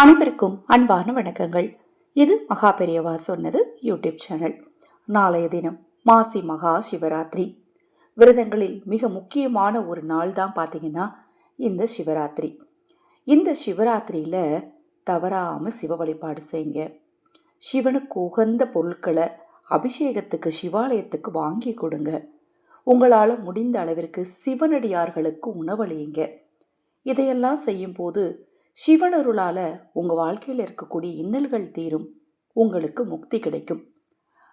அனைவருக்கும் அன்பான வணக்கங்கள். இது மகா பெரியவா சொன்னது யூடியூப் சேனல். நாளைய தினம் மாசி மகா சிவராத்திரி. விரதங்களில் மிக முக்கியமான ஒரு நாள் தான் பார்த்தீங்கன்னா இந்த சிவராத்திரி. இந்த சிவராத்திரியில் தவறாமல் சிவ வழிபாடு செய்யுங்க. சிவனுக்கு உகந்த பொருட்களை அபிஷேகத்துக்கு சிவாலயத்துக்கு வாங்கி கொடுங்க. உங்களால் முடிந்த அளவிற்கு சிவனடியார்களுக்கு உணவளியுங்க. இதையெல்லாம் செய்யும்போது சிவனருளால உங்கள் வாழ்க்கையில் இருக்கக்கூடிய இன்னல்கள் தீரும். உங்களுக்கு முக்தி கிடைக்கும்.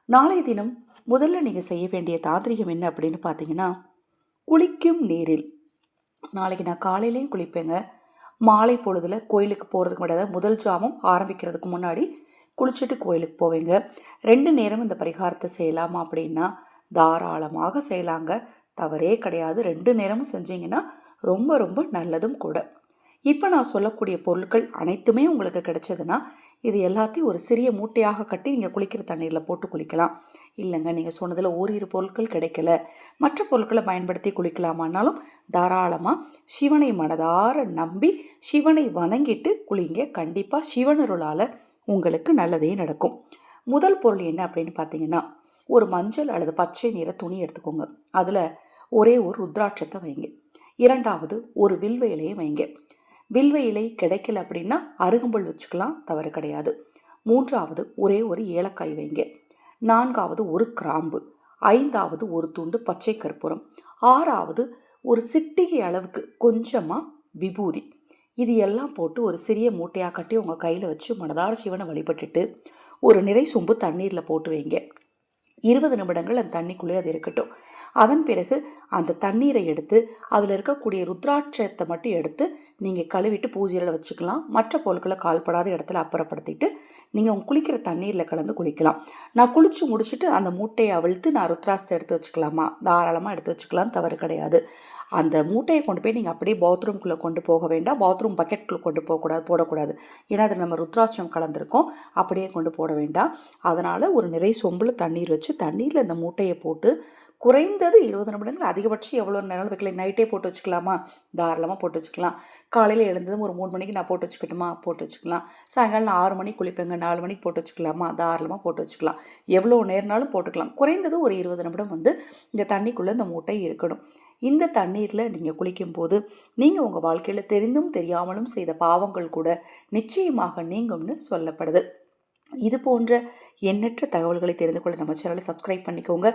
நாளைய தினம் முதல்ல நீங்கள் செய்ய வேண்டிய தாந்திரிகம் என்ன அப்படின்னு பார்த்தீங்கன்னா குளிக்கும் நீரில். நாளைக்கு நான் காலையிலையும் குளிப்பேங்க. மாலை பொழுதில் கோயிலுக்கு போகிறதுக்கு முன்னாடி முதல் ஜாமம் ஆரம்பிக்கிறதுக்கு முன்னாடி குளிச்சுட்டு கோயிலுக்கு போவேங்க. ரெண்டு நேரம் இந்த பரிகாரத்தை செய்யலாமா அப்படின்னா தாராளமாக செய்யலாங்க. தவறே கிடையாது. ரெண்டு நேரமும் செஞ்சீங்கன்னா ரொம்ப ரொம்ப நல்லதும் கூட. இப்போ நான் சொல்லக்கூடிய பொருட்கள் அனைத்துமே உங்களுக்கு கிடைச்சதுன்னா இது எல்லாத்தையும் ஒரு சிறிய மூட்டையாக கட்டி நீங்கள் குளிக்கிற தண்ணீரில் போட்டு குளிக்கலாம். இல்லைங்க நீங்கள் சொன்னதில் ஓரிரு பொருட்கள் கிடைக்கல. மற்ற பொருட்களை பயன்படுத்தி குளிக்கலாமான்னாலும் தாராளமாக சிவனை மனதார நம்பி சிவனை வணங்கிட்டு குளிங்க. கண்டிப்பாக சிவனருளால் உங்களுக்கு நல்லதே நடக்கும். முதல் பொருள் என்ன அப்படின்னு பார்த்தீங்கன்னா ஒரு மஞ்சள் அல்லது பச்சை நிற துணி எடுத்துக்கோங்க. அதில் ஒரே ஒரு ருத்ராட்சத்தை வைங்க. இரண்டாவது ஒரு வில்வ இலையை வைங்க. வில்வ இலை கிடைக்கல அப்படின்னா அருகம்புல் வச்சுக்கலாம் தவறு கிடையாது. மூன்றாவது ஒரே ஒரு ஏலக்காய் வைங்க. நான்காவது ஒரு கிராம்பு. ஐந்தாவது ஒரு துண்டு பச்சை கற்பூரம். ஆறாவது ஒரு சிட்டிகை அளவுக்கு கொஞ்சமாக விபூதி. இது எல்லாம் போட்டு ஒரு சிறிய மூட்டையாக கட்டி உங்கள் கையில் வச்சு மனதார சிவனை வழிபட்டுட்டு ஒரு நிறை சொம்பு தண்ணீரில் போட்டு வைங்க. இருபது நிமிடங்கள் அந்த தண்ணிக்குள்ளே அது இருக்கட்டும். அதன் பிறகு அந்த தண்ணீரை எடுத்து அதில் இருக்கக்கூடிய ருத்ராட்சத்தை மட்டும் எடுத்து நீங்கள் கழுவிட்டு பூஜையில் வச்சுக்கலாம். மற்ற பொருட்களை கால்படாத இடத்துல அப்புறப்படுத்திட்டு நீங்கள் உங்க குளிக்கிற தண்ணீரில் கலந்து குளிக்கலாம். நான் குளித்து முடிச்சுட்டு அந்த மூட்டையை அவிழ்த்து நான் ருத்ராஸ்தை எடுத்து வச்சுக்கலாமா? தாராளமாக எடுத்து வச்சுக்கலாம் தவறு கிடையாது. அந்த மூட்டையை கொண்டு போய் நீங்கள் அப்படியே பாத்ரூம்குள்ளே கொண்டு போக வேண்டாம். பாத்ரூம் பக்கெட்குள்ளே கொண்டு போகக்கூடாது போடக்கூடாது. ஏன்னா அதில் நம்ம ருத்ராட்சம் கலந்துருக்கோம். அப்படியே கொண்டு போட வேண்டாம். அதனால் ஒரு நிறை சொம்பில் தண்ணீர் வச்சு தண்ணீரில் இந்த மூட்டையை போட்டு குறைந்தது இருபது நிமிடங்கள் அதிகபட்சம் எவ்வளோ நேரம் வைக்கலாம்? நைட்டே போட்டு வச்சுக்கலாமா? தாராளமாக போட்டு வச்சுக்கலாம். காலையில் எழுந்ததும் ஒரு மூணு மணிக்கு நான் போட்டு வச்சுக்கட்டுமா? போட்டு வச்சுக்கலாம். சாயங்காலம் நான் ஆறு மணிக்கு குளிப்பேங்க. நாலு மணிக்கு போட்டு வச்சுக்கலாமா? தாராளமாக போட்டு வச்சுக்கலாம். எவ்வளோ நேரம்னாலும் போட்டுக்கலாம். குறைந்தது ஒரு இருபது நிமிடம் வந்து இந்த தண்ணிக்குள்ளே இந்த மூட்டை இருக்கணும். இந்த தண்ணீரில் நீங்கள் குளிக்கும்போது நீங்கள் உங்கள் வாழ்க்கையில் தெரிந்தும் தெரியாமலும் செய்த பாவங்கள் கூட நிச்சயமாக நீங்கும்னு சொல்லப்படுது. இது போன்ற எண்ணற்ற தகவல்களை தெரிந்து கொள்ள நம்ம சேனலை சப்ஸ்கிரைப் பண்ணிக்கோங்க.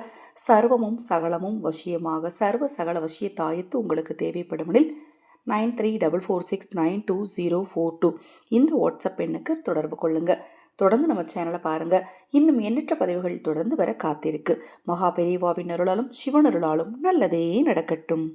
சர்வமும் சகலமும் வசியமாக சர்வ சகல வசிய தாயத்து உங்களுக்கு தேவைப்படுமெனில் nine three double four six nine two zero four two இந்த வாட்ஸ்அப் எண்ணுக்கு தொடர்பு கொள்ளுங்கள் தொடர்ந்து நம்ம சேனலை பாருங்கள் இன்னும் எண்ணற்ற பதிவுகள் தொடர்ந்து வர காத்திருக்கு. மகா பெரியவாவின் அருளாலும் சிவனருளாலும் நல்லதே நடக்கட்டும்.